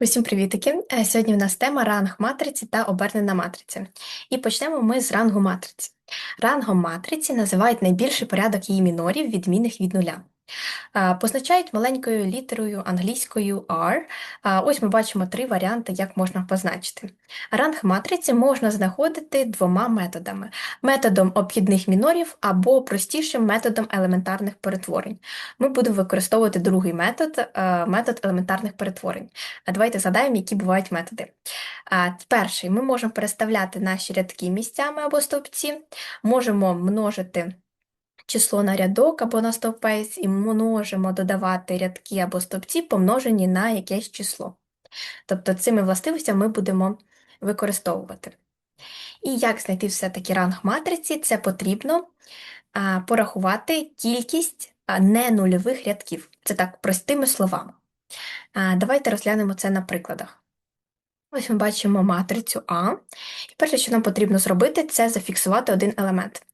Усім привітики! Е, Сьогодні в нас тема ранг матриці та обернена матриця. І почнемо ми з рангу матриці. Рангом матриці називають найбільший порядок її мінорів, відмінних від нуля. Позначають маленькою літерою англійською R. Ось ми бачимо три варіанти, як можна позначити. Ранг матриці можна знаходити двома методами: методом обхідних мінорів або простішим методом елементарних перетворень. Ми будемо використовувати другий метод е, метод елементарних перетворень. Давайте згадаємо, які бувають методи. Перший ми можемо переставляти наші рядки місцями або стовпці, можемо множити число на рядок або на стовпець і множимо додавати рядки або стовпці, помножені на якесь число. Тобто цими властивостями ми будемо використовувати. І як знайти все-таки ранг матриці, це потрібно порахувати кількість ненульових рядків. Це так простими словами. Давайте розглянемо це на прикладах. Ось ми бачимо матрицю А. І перше, що нам потрібно зробити, це зафіксувати один елемент.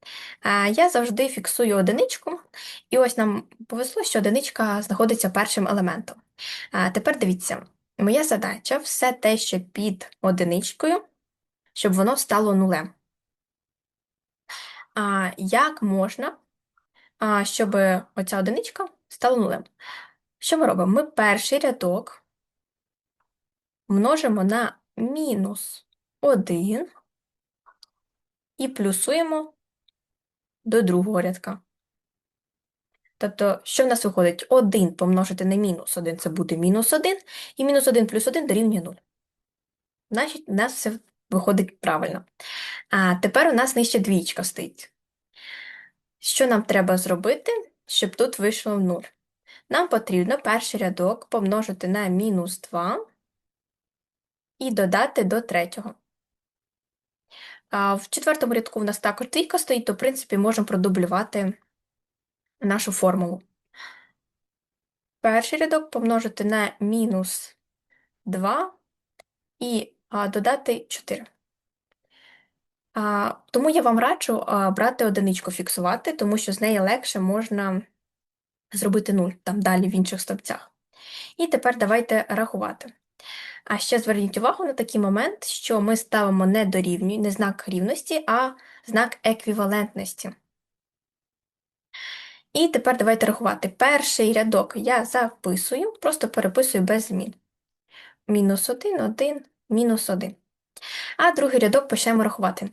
Я завжди фіксую одиничку, і ось нам повезло, що одиничка знаходиться першим елементом. Тепер дивіться, моя задача все те, що під одиничкою, щоб воно стало нулем. Як можна, щоб оця одиничка стала нулем? Що ми робимо? Ми перший рядок множимо на мінус 1 і плюсуємо до другого рядка. Тобто, що в нас виходить? 1 помножити на мінус 1 це буде мінус 1, і мінус 1 плюс 1 дорівнює 0. Значить, у нас все виходить правильно. А тепер у нас нижче двічка стоїть. Що нам треба зробити, щоб тут вийшло 0? Нам потрібно перший рядок помножити на мінус 2 і додати до третього. В четвертому рядку у нас також двійка стоїть, то, в принципі, можемо продублювати нашу формулу. Перший рядок помножити на мінус 2 і додати 4. А, Тому я вам раджу брати одиничку фіксувати, тому що з неї легше можна зробити 0 там далі в інших стовпцях. І тепер давайте рахувати. А ще зверніть увагу на такий момент, що ми ставимо не дорівнює, не знак рівності, а знак еквівалентності. І тепер давайте рахувати. Перший рядок я записую, просто переписую без змін. Мінус 1, 1, мінус 1. А другий рядок почнемо рахувати.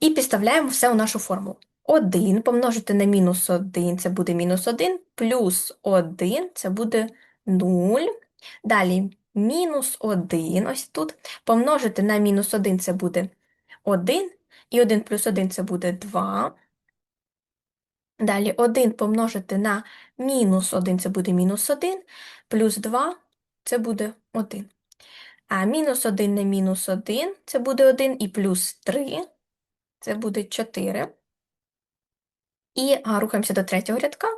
І підставляємо все у нашу формулу. 1 помножити на мінус 1 це буде мінус 1, плюс 1 це буде 0. Далі мінус 1, ось тут, помножити на мінус 1 це буде 1, і 1 плюс 1 це буде 2. Далі 1 помножити на мінус 1 це буде мінус 1, плюс 2 це буде 1. А мінус 1 на мінус 1 це буде 1, і плюс 3 це буде 4. І а, рухаємося до третього рядка.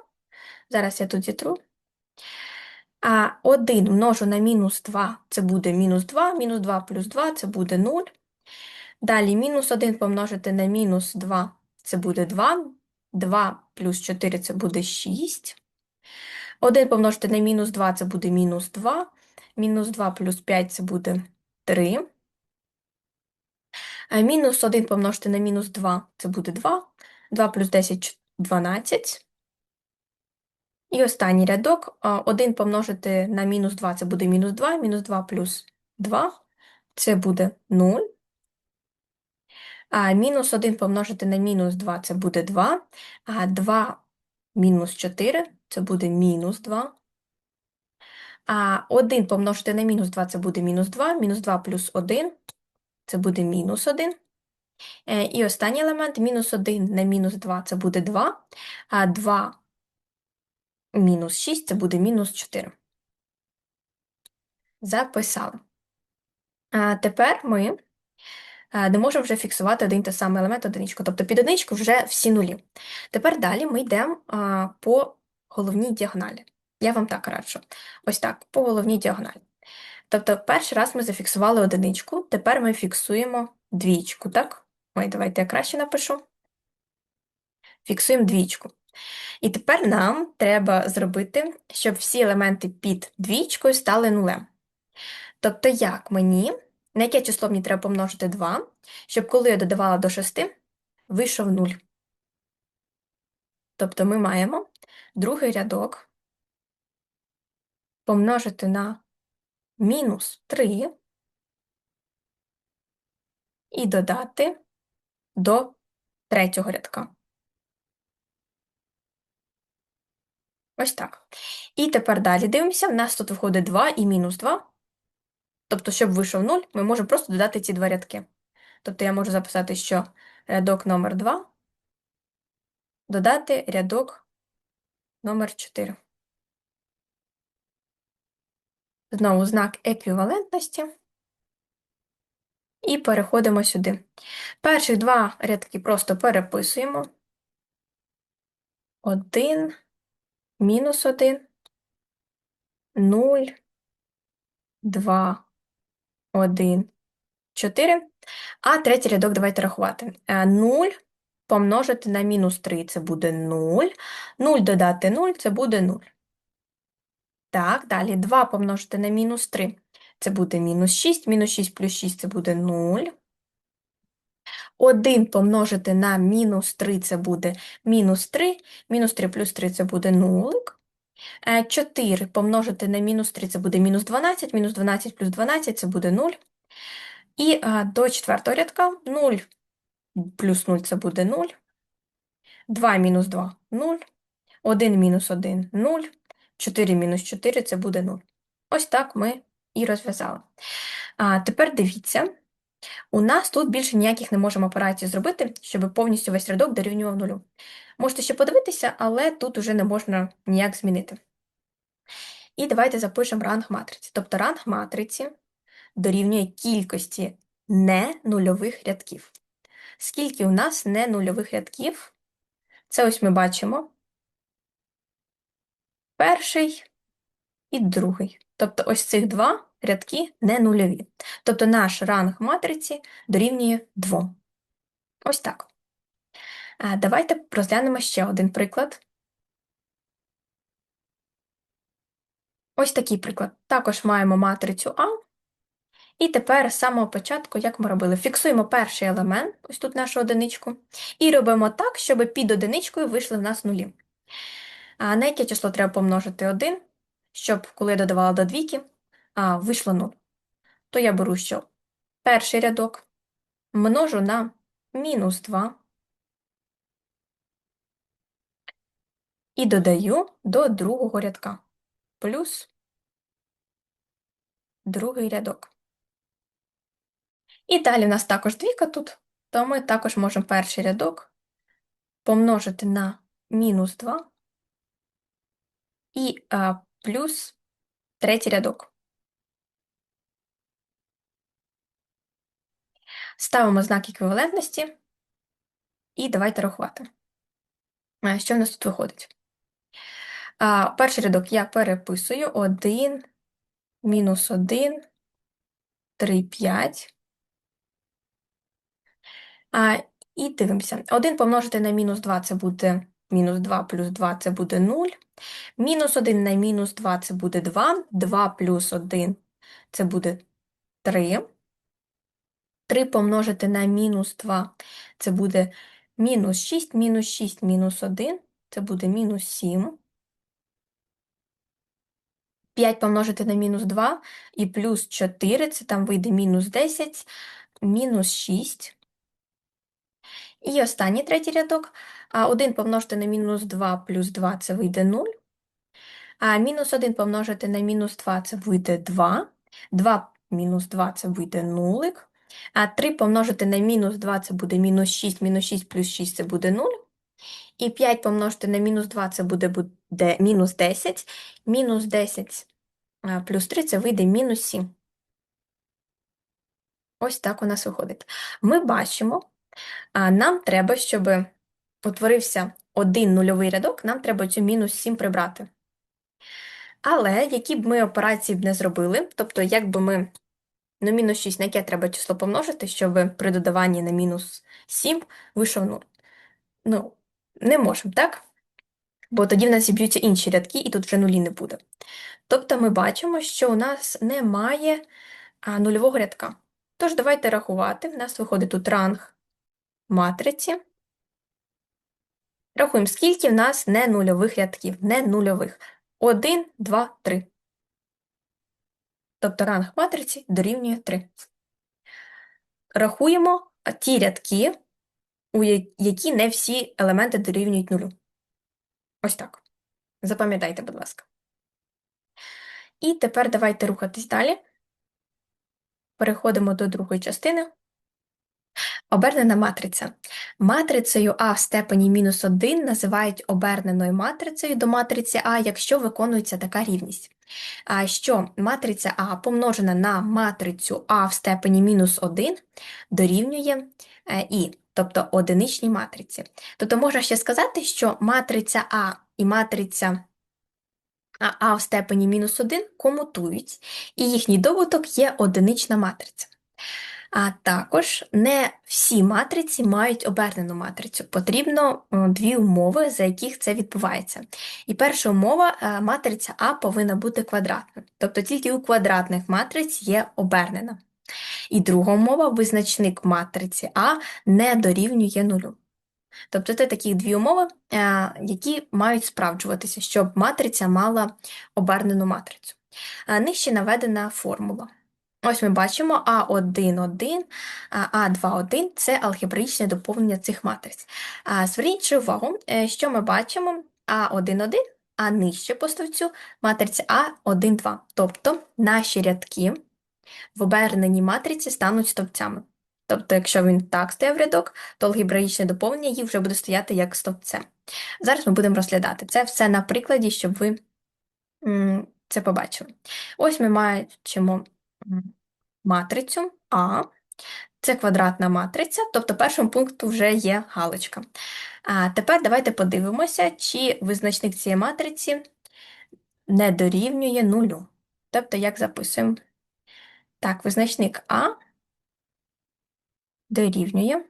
Зараз я тут зітру. А 1 множу на мінус 2 це буде мінус 2, мінус 2 плюс 2 це буде 0. Далі мінус 1 помножити на мінус 2 це буде 2. 2 плюс 4 це буде 6. 1 помножити на мінус 2 це буде мінус 2. Мінус 2 плюс 5 це буде 3. А мінус 1 помножити на мінус 2 це буде 2. 2 плюс 10 12. І останній рядок. 1 помножити на мінус 2 це буде мінус 2. Мінус 2 плюс 2 це буде 0. А мінус 1 помножити на мінус 2 це буде 2. А 2 мінус 4 це буде мінус 2. А 1 помножити на мінус 2 це буде мінус 2. Мінус 2 плюс 1 це буде мінус 1. Е, І останній елемент мінус 1 на мінус 2 це буде 2. А 2 мінус 6 це буде мінус 4. Записали. А тепер ми не можемо вже фіксувати один той самий елемент одиничку. Тобто під одиничку вже всі нулі. Тепер далі ми йдемо по головній діагоналі. Я вам так раджу. Ось так, по головній діагоналі. Тобто, перший раз ми зафіксували одиничку, тепер ми фіксуємо двічку, так? Ой, давайте я краще напишу. Фіксуємо двічку. І тепер нам треба зробити, щоб всі елементи під двічкою стали нулем. Тобто, як мені, на яке число мені треба помножити 2, щоб коли я додавала до 6, вийшов 0. Тобто ми маємо другий рядок помножити на мінус 3 і додати до третього рядка. Ось так. І тепер далі дивимося, в нас тут виходить 2 і мінус 2. Тобто, щоб вийшов 0, ми можемо просто додати ці два рядки. Тобто я можу записати, що рядок номер 2 додати рядок номер 4. Знову знак еквівалентності. І переходимо сюди. Перших два рядки просто переписуємо. 1, мінус 1, 0, 2, 1, 4. А третій рядок давайте рахувати. 0 е, помножити на мінус 3 це буде 0. 0 додати 0 це буде 0. Так, далі 2 помножити на мінус 3 це буде мінус 6. Мінус 6 плюс 6 це буде 0. 1 помножити на мінус 3 це буде мінус 3. Мінус 3 плюс 3 це буде 0. 4 помножити на мінус 3 це буде мінус 12. Мінус 12 плюс 12 це буде 0. І а, до четвертого рядка 0 плюс 0 це буде 0. 2 мінус 2 0. 1 мінус 1 0. 4 мінус 4 це буде 0. Ось так ми і розв'язали. А тепер дивіться, у нас тут більше ніяких не можемо операцій зробити, щоб повністю весь рядок дорівнював нулю. Можете ще подивитися, але тут уже не можна ніяк змінити. І давайте запишемо ранг матриці. Тобто ранг матриці дорівнює кількості ненульових рядків. Скільки у нас ненульових рядків? Це ось ми бачимо перший і другий. Тобто ось цих два рядки не нульові. Тобто наш ранг матриці дорівнює 2. Ось так. Давайте розглянемо ще один приклад. Ось такий приклад. Також маємо матрицю А. І тепер з самого початку, як ми робили, фіксуємо перший елемент, ось тут нашу одиничку, і робимо так, щоб під одиничкою вийшли в нас нулі. А на яке число треба помножити 1, щоб, коли я додавала до двійки, а, вийшло 0. То я беру що? Перший рядок множу на мінус 2 і додаю до другого рядка плюс другий рядок. І далі в нас також двійка тут, то ми також можемо перший рядок помножити на мінус 2 і а, плюс третій рядок. Ставимо знак еквівалентності і давайте рахувати. Що в нас тут виходить? Перший рядок я переписую 1, мінус 1, 3, 5. І дивимося. 1 помножити на мінус 2 це буде мінус 2 плюс 2 це буде 0. Мінус 1 на мінус 2 це буде 2. 2 плюс 1 це буде 3. 3 помножити на мінус 2 це буде мінус 6, мінус 6, мінус 1 це буде мінус 7. 5 помножити на мінус 2 і плюс 4 це там вийде мінус 10, мінус 6. І останній третій рядок. 1 помножити на мінус 2 плюс 2 це вийде 0. А мінус 1 помножити на мінус 2 це вийде 2. 2 мінус 2 це вийде 0. А 3 помножити на мінус 2 це буде мінус 6, мінус 6 плюс 6 це буде 0. І 5 помножити на мінус 2 це буде, мінус 10. Мінус 10 плюс 3 це вийде мінус 7. Ось так у нас виходить. Ми бачимо, нам треба, щоб утворився один нульовий рядок, нам треба цю мінус 7 прибрати. Але які б ми операції б не зробили, тобто, як би ми ну, мінус 6, на яке треба число помножити, щоб при додаванні на мінус 7 вийшов 0. Ну, не можемо, так? Бо тоді в нас зіб'ються інші рядки, і тут вже нулі не буде. Тобто ми бачимо, що у нас немає а, нульового рядка. Тож давайте рахувати. В нас виходить тут ранг матриці. Рахуємо, скільки в нас не нульових рядків, не нульових. 1, 2, 3. Тобто ранг матриці дорівнює 3. Рахуємо ті рядки, у які не всі елементи дорівнюють нулю. Ось так. Запам'ятайте, будь ласка. І тепер давайте рухатись далі. Переходимо до другої частини. Обернена матриця. Матрицею А в степені мінус 1 називають оберненою матрицею до матриці А, якщо виконується така рівність. Що матриця А помножена на матрицю А в степені мінус 1 дорівнює е, І, тобто одиничній матриці. Тобто можна ще сказати, що матриця А і матриця А в степені мінус 1 комутують, і їхній добуток є одинична матриця. А також не всі матриці мають обернену матрицю. Потрібно дві умови, за яких це відбувається. І перша умова е, матриця А повинна бути квадратною. Тобто тільки у квадратних матриць є обернена. І друга умова визначник матриці А не дорівнює нулю. Тобто це такі дві умови, е, які мають справджуватися, щоб матриця мала обернену матрицю. Е, нижче наведена формула. Ось ми бачимо А1,1, А2,1 це алгебраїчне доповнення цих матриць. Зверніть увагу, е, що ми бачимо А1,1, а нижче по стовцю матриця А1,2. Тобто наші рядки в оберненій матриці стануть стовпцями. Тобто, якщо він так стояв рядок, то алгебраїчне доповнення їх вже буде стояти як стовпце. Зараз ми будемо розглядати це все на прикладі, щоб ви це побачили. Ось ми бачимо матрицю А. Це квадратна матриця, тобто першому пункту вже є галочка. А тепер давайте подивимося, чи визначник цієї матриці не дорівнює нулю. Тобто, як записуємо? Так, визначник А дорівнює.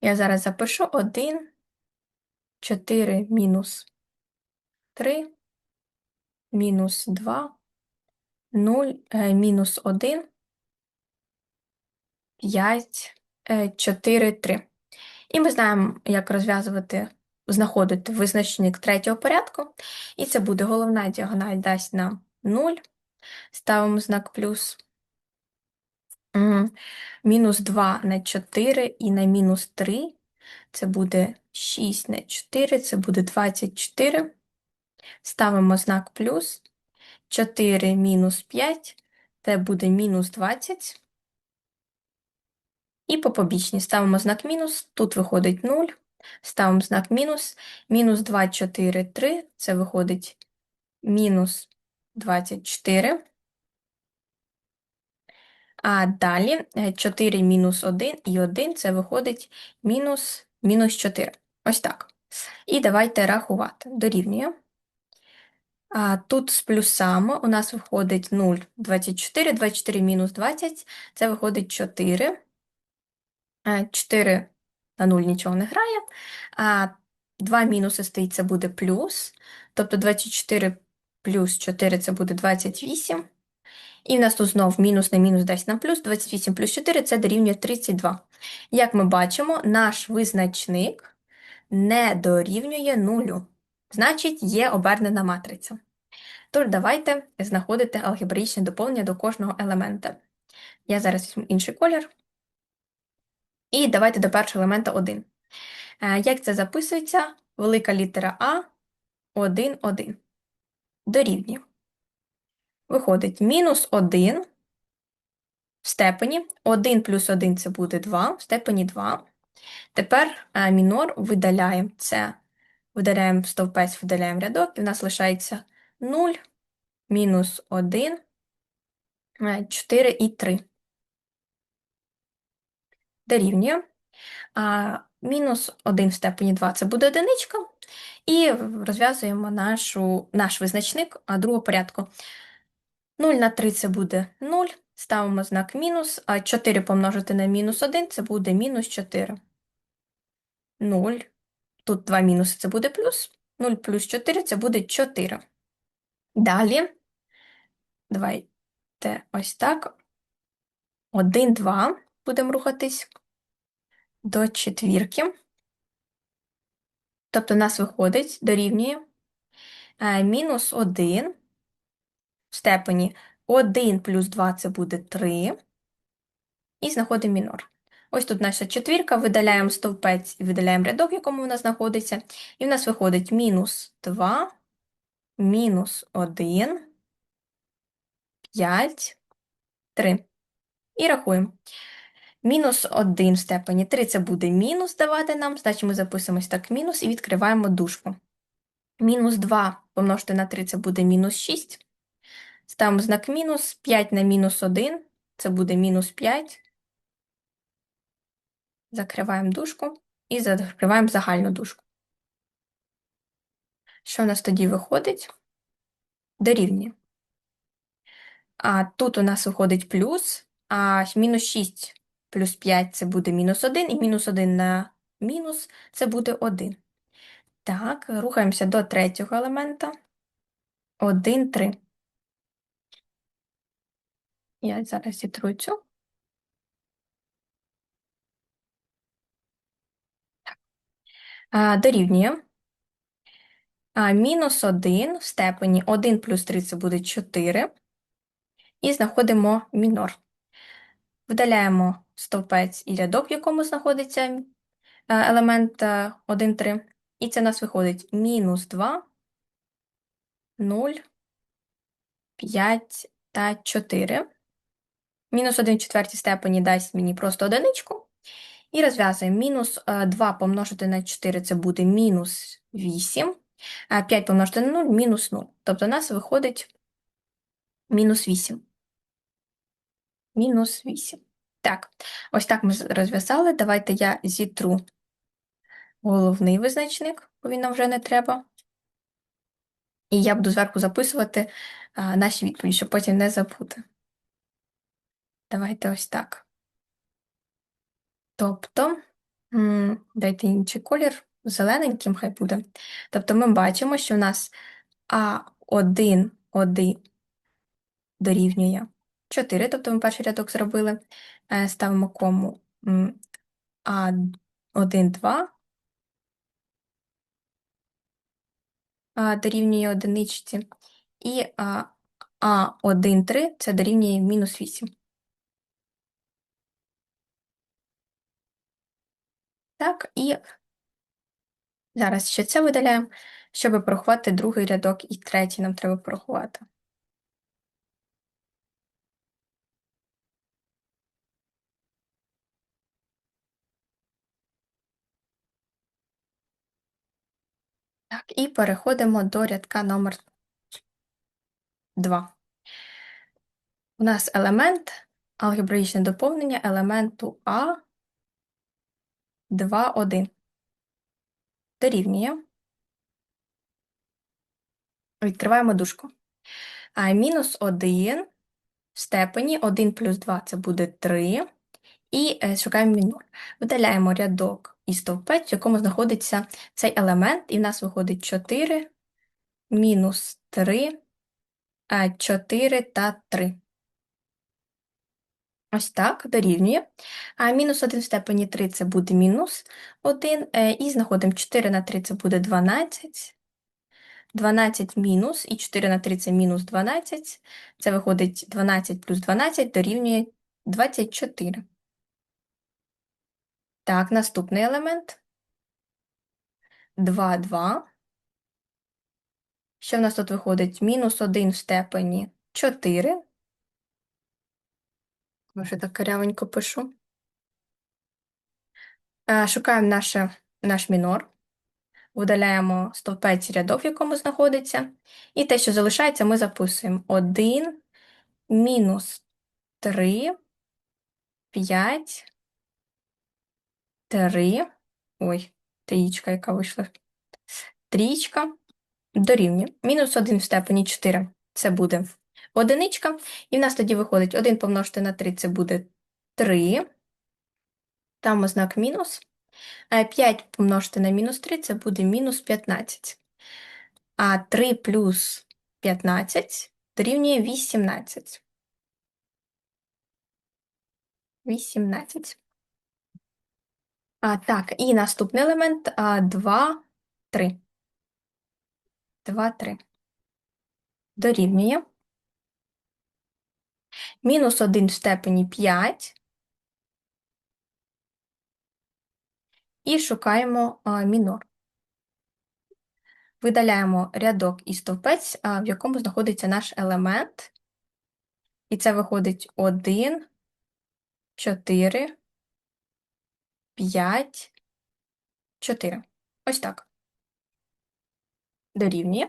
Я зараз запишу 1, 4 мінус 3, мінус 2, 0, е, мінус 1, 5, 4, 3. І ми знаємо, як розв'язувати, знаходити визначник третього порядку. І це буде головна діагональ дасть нам 0. Ставимо знак плюс. Мінус 2 на 4 і на мінус 3. Це буде 6 на 4, це буде 24. Ставимо знак плюс. 4 мінус 5, це буде мінус 20. І по побічній ставимо знак мінус, тут виходить 0, ставимо знак мінус, мінус 2, 4, 3, це виходить мінус 24. А далі 4 е, мінус 1 і 1 це виходить мінус, мінус 4. Ось так. І давайте рахувати. Дорівнює. А Тут з плюсами у нас виходить 0, 24, 24 мінус 20, це виходить 4. 4 на 0 нічого не грає. А 2 мінуси стоїть, це буде плюс. Тобто 24 плюс 4 це буде 28. І в нас тут знов мінус на мінус дасть нам плюс, 28 плюс 4 це дорівнює 32. Як ми бачимо, наш визначник не дорівнює нулю. Значить, є обернена матриця. Тож давайте знаходити алгебраїчне доповнення до кожного елемента. Я зараз візьму інший колір. І давайте до першого елемента 1. Е, як це записується? Велика літера А 1, 1. Дорівнює. Виходить мінус 1 в степені. 1 плюс 1 це буде 2, в степені 2. Тепер е, мінор видаляємо це. Видаляємо стовпець, видаляємо рядок, і в нас лишається 0, мінус 1, 4 е, і 3. Дорівнює. А, Мінус 1 в степені 2 це буде одиничка. І розв'язуємо нашу, наш визначник другого порядку. 0 на 3 це буде 0, ставимо знак мінус, а 4 помножити на мінус 1 це буде мінус 4. 0. Тут 2 мінуси це буде плюс. 0 плюс 4 це буде 4. Далі, Давайте ось так. 1, 2. Будемо рухатись до четвірки. Тобто у нас виходить, дорівнює е, мінус 1 в степені 1 плюс 2 це буде 3. І знаходимо мінор. Ось тут наша четвірка, видаляємо стовпець і видаляємо рядок, в якому вона знаходиться. І в нас виходить мінус 2, мінус 1, 5, 3. І рахуємо. Мінус 1 в степені 3 це буде мінус давати нам, значить ми записуємо ось так мінус і відкриваємо дужку. Мінус 2 помножити на 3 це буде мінус 6. Ставимо знак мінус, 5 на мінус 1 це буде мінус 5. Закриваємо дужку і закриваємо загальну дужку. Що у нас тоді виходить? Дорівнює. Тут у нас виходить плюс, а мінус 6 плюс 5 це буде мінус 1, і мінус 1 на мінус це буде 1. Так, рухаємося до третього елемента. 1, 3. Я зараз зітру цю. А, Дорівнює. А, мінус 1 в степені 1 плюс 3 це буде 4. І знаходимо мінор. Видаляємо стовпець і рядок, в якому знаходиться е, елемент 1, 3. І це у нас виходить мінус 2, 0, 5 та 4. Мінус 1 в четвертій степені дасть мені просто одиничку. І розв'язуємо. Мінус 2 помножити на 4 це буде мінус 8. 5 помножити на 0 мінус 0. Тобто у нас виходить мінус 8. Мінус 8. Так, ось так ми розв'язали. Давайте я зітру головний визначник, бо він нам вже не треба. І я буду зверху записувати наші відповіді, щоб потім не забути. Давайте ось так. Тобто, дайте інший колір, зелененьким хай буде. Тобто ми бачимо, що в нас А1, 1 дорівнює 4, тобто ми перший рядок зробили, е, ставимо кому А1, 2 дорівнює одиничці, і А1, 3 це дорівнює мінус 8. Так, і зараз ще це видаляємо, щоб порахувати другий рядок і третій нам треба порахувати. Так, і переходимо до рядка номер 2. У нас елемент, алгебраїчне доповнення елементу А 2, 1. Дорівнює. Відкриваємо дужку. А мінус 1 в степені 1 плюс 2 це буде 3. І е, шукаємо мінор. Видаляємо рядок і стовпець, в якому знаходиться цей елемент, і в нас виходить 4, мінус 3, 4 та 3. Ось так, дорівнює. А мінус 1 в степені 3 це буде мінус 1, е, і знаходимо 4 на 3 це буде 12. 12 мінус, і 4 на 3 це мінус 12. Це виходить 12 плюс 12 дорівнює 24. Так, наступний елемент. 2, 2. Що в нас тут виходить? Мінус 1 в степені 4. Може, так корявенько пишу. Е, шукаємо наше, наш мінор. Видаляємо стовпець рядок, в якому знаходиться. І те, що залишається, ми записуємо 1, мінус 3, 5, 3. Ой, трієчка, яка вийшла. Трієчка дорівнює. Мінус 1 в степені 4. Це буде одиничка. І в нас тоді виходить 1 помножити на 3 це буде 3. Там ознак мінус. 5 е, помножити на мінус 3 це буде мінус 15. А 3 плюс 15 дорівнює 18. 18. А, так, і наступний елемент а, 2, 3. 2, 3. Дорівнює. Мінус 1 в степені 5. І шукаємо мінор. Видаляємо рядок і стовпець, в якому знаходиться наш елемент. І це виходить 1, 4, 5, 4. Ось так. Дорівнює.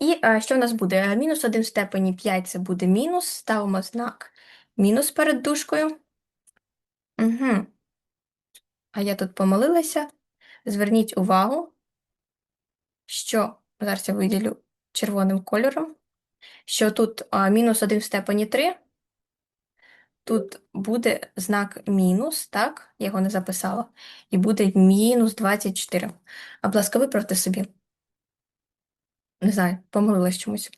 І а, що в нас буде? Мінус 1 в степені 5 це буде мінус. Ставимо знак мінус перед дужкою. Угу. А я тут помилилася. Зверніть увагу, що зараз я виділю червоним кольором, що тут а, мінус 1 в степені 3, тут буде знак мінус, так? Я його не записала. І буде мінус 24. А, будь ласка, виправте собі. Не знаю, помилилась чомусь.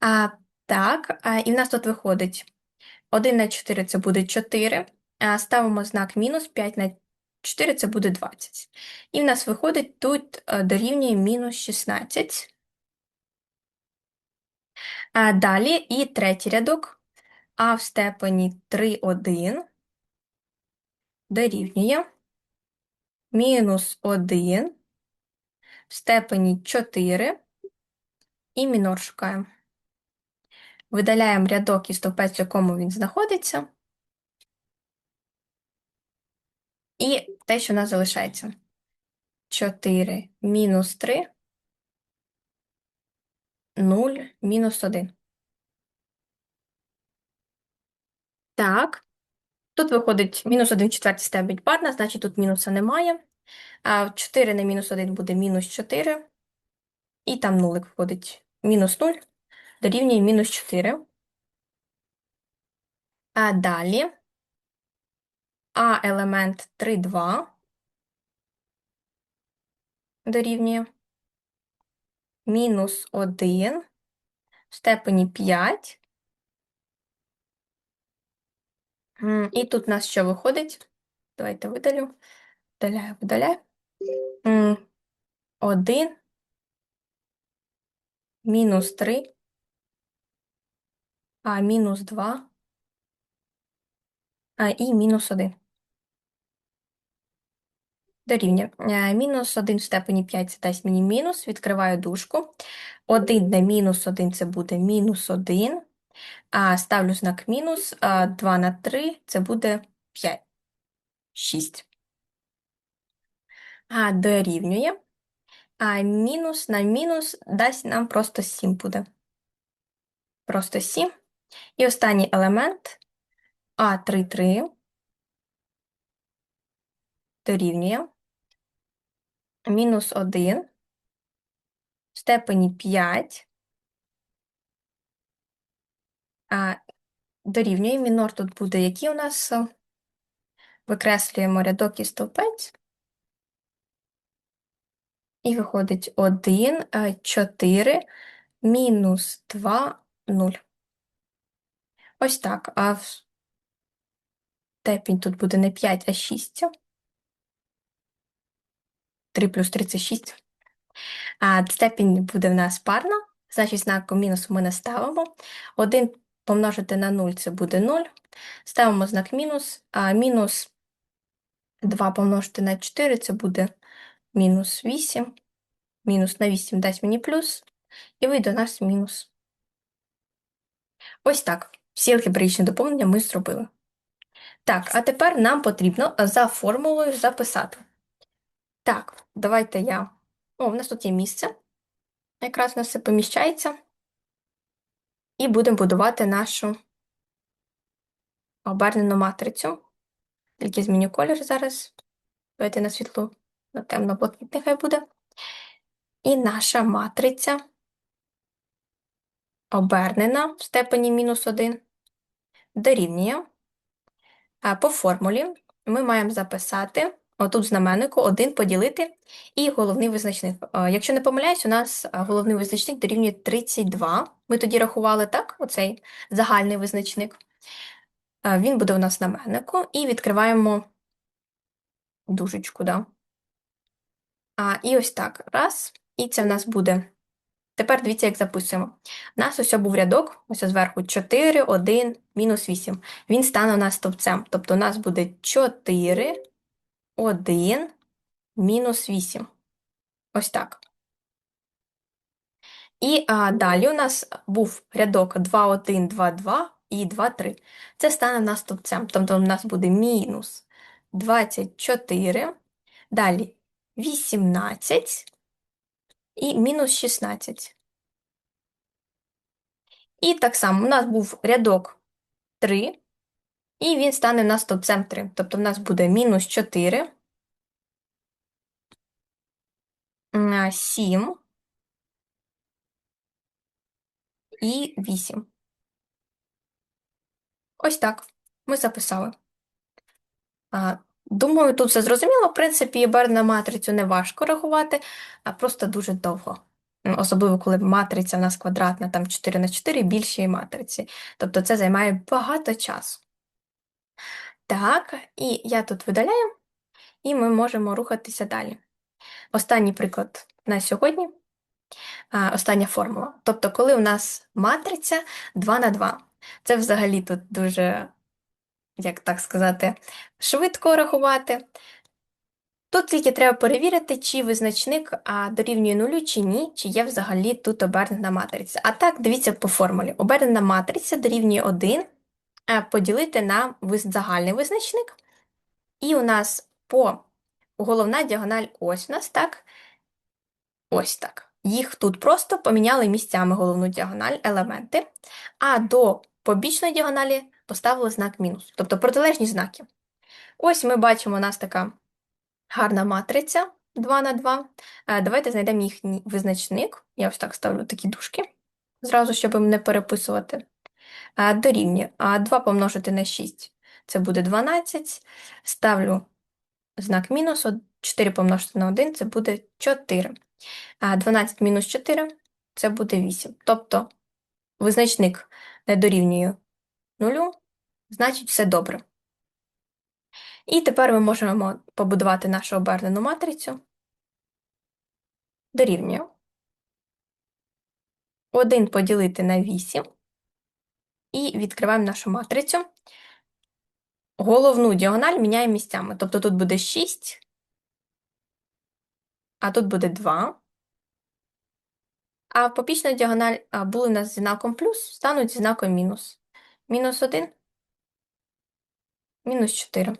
А, так, а, і в нас тут виходить 1 на 4 це буде 4. А, ставимо знак мінус 5 на 4 це буде 20. І в нас виходить тут а, дорівнює мінус 16. А, далі і третій рядок. А в степені 3, 1 дорівнює мінус 1 в степені 4 і мінор шукаємо. Видаляємо рядок і стовпець, в якому він знаходиться. І те, що у нас залишається. 4 мінус 3, 0, мінус 1. Так. Тут виходить мінус 1 четвертій степень парна, значить тут мінуса немає. А 4 на мінус 1 буде мінус 4. І там нулик виходить мінус 0, дорівнює мінус 4. А далі А елемент 3, 2 дорівнює мінус 1 в степені 5. І тут у нас що виходить? Давайте видалю. Видаляю, видаляю. 1 мінус 3, а мінус 2, а і мінус 1. Дорівнює. Е, Мінус 1 в степені 5 це дасть мені мінус. Відкриваю дужку. 1 на мінус 1 це буде мінус 1. А ставлю знак мінус. а 2 на 3 це буде 5. 6. А дорівнює. А мінус на мінус дасть нам просто 7 буде. Просто 7. І останній елемент А3, дорівнює мінус 1 в степені 5 а, дорівнює. Мінор тут буде, який у нас е, викреслюємо рядок і стовпець. І виходить 1, 4, мінус 2, 0. Ось так. А в степінь тут буде не 5, а 6. 3 плюс 3 це 6. А степінь буде в нас парна, значить знаку мінус ми не ставимо. 1 помножити на 0 це буде 0. Ставимо знак мінус, а мінус 2 помножити на 4 це буде мінус 8. Мінус на 8 дасть мені плюс, і вийде у нас мінус. Ось так. Всі алгебраїчні доповнення ми зробили. Так, а тепер нам потрібно за формулою записати. Так, давайте я. О, в нас тут є місце. Якраз у нас все поміщається. І будемо будувати нашу обернену матрицю. Тільки зміню колір зараз. Давайте на світло, на темно-блакитний хай буде. І наша матриця обернена в степені мінус 1 дорівнює. По формулі ми маємо записати отут знаменнику 1 поділити і головний визначник. Якщо не помиляюсь, у нас головний визначник дорівнює 32. Ми тоді рахували так, оцей загальний визначник. Е, Він буде у нас на меннику, і відкриваємо дужечку, да. А, і ось так. Раз. І це в нас буде. Тепер дивіться, як записуємо. У нас ось був рядок, ось зверху 4, 1, мінус 8. Він стане у нас стовпцем. Тобто у нас буде 4, 1, мінус 8. Ось так. І а, далі у нас був рядок 2, 1, 2, 2 і 2, 3. Це стане у нас стовпцем. Тобто у нас буде мінус 24, далі 18 і мінус 16. І так само у нас був рядок 3, і він стане у стовпцем 3. Тобто в нас буде мінус 4, 7 і 8. Ось так. Ми записали. Думаю, тут все зрозуміло. В принципі, Берна матрицю не важко рахувати, а просто дуже довго. Особливо, коли матриця в нас квадратна, там 4 на 4 більші матриці. Тобто це займає багато часу. Так, і я тут видаляю, і ми можемо рухатися далі. Останній приклад на сьогодні. Остання формула. Тобто, коли у нас матриця 2 на 2. Це взагалі тут дуже як так сказати, швидко рахувати. Тут тільки треба перевірити, чи визначник а, дорівнює нулю, чи ні, чи є взагалі тут обернена матриця. А так, дивіться по формулі. Обернена матриця дорівнює 1 а, поділити на загальний визначник. І у нас по головна діагональ ось у нас, так? Ось так. Їх тут просто поміняли місцями головну діагональ елементи, а до побічної діагоналі поставили знак мінус, тобто протилежні знаки. Ось ми бачимо, у нас така гарна матриця 2 на 2. Е, давайте знайдемо їхній визначник. Я ось так ставлю такі дужки, зразу, щоб не переписувати. Е, дорівнює 2 помножити на 6 це буде 12. Ставлю знак мінус, 4 помножити на 1 це буде 4. 12 мінус 4 це буде 8. Тобто визначник не дорівнює нулю, значить все добре. І тепер ми можемо побудувати нашу обернену матрицю. Дорівнює 1 поділити на 8 і відкриваємо нашу матрицю. Головну діагональ міняємо місцями. Тобто тут буде 6, а тут буде 2. А попічна діагональ були у нас зі знаком плюс, стануть зі знаком мінус. Мінус 1, мінус 4.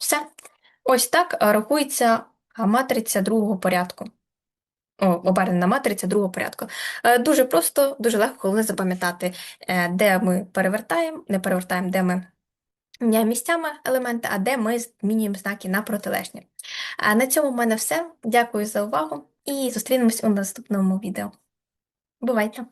Все. Ось так рахується матриця другого порядку. О, обернена матриця другого порядку. Е, дуже просто, дуже легко головне запам'ятати, е, де ми перевертаємо, не перевертаємо, де ми міняємо місцями елементи, а де ми змінюємо знаки на протилежні. На цьому в мене все. Дякую за увагу і зустрінемось у наступному відео. Бувайте!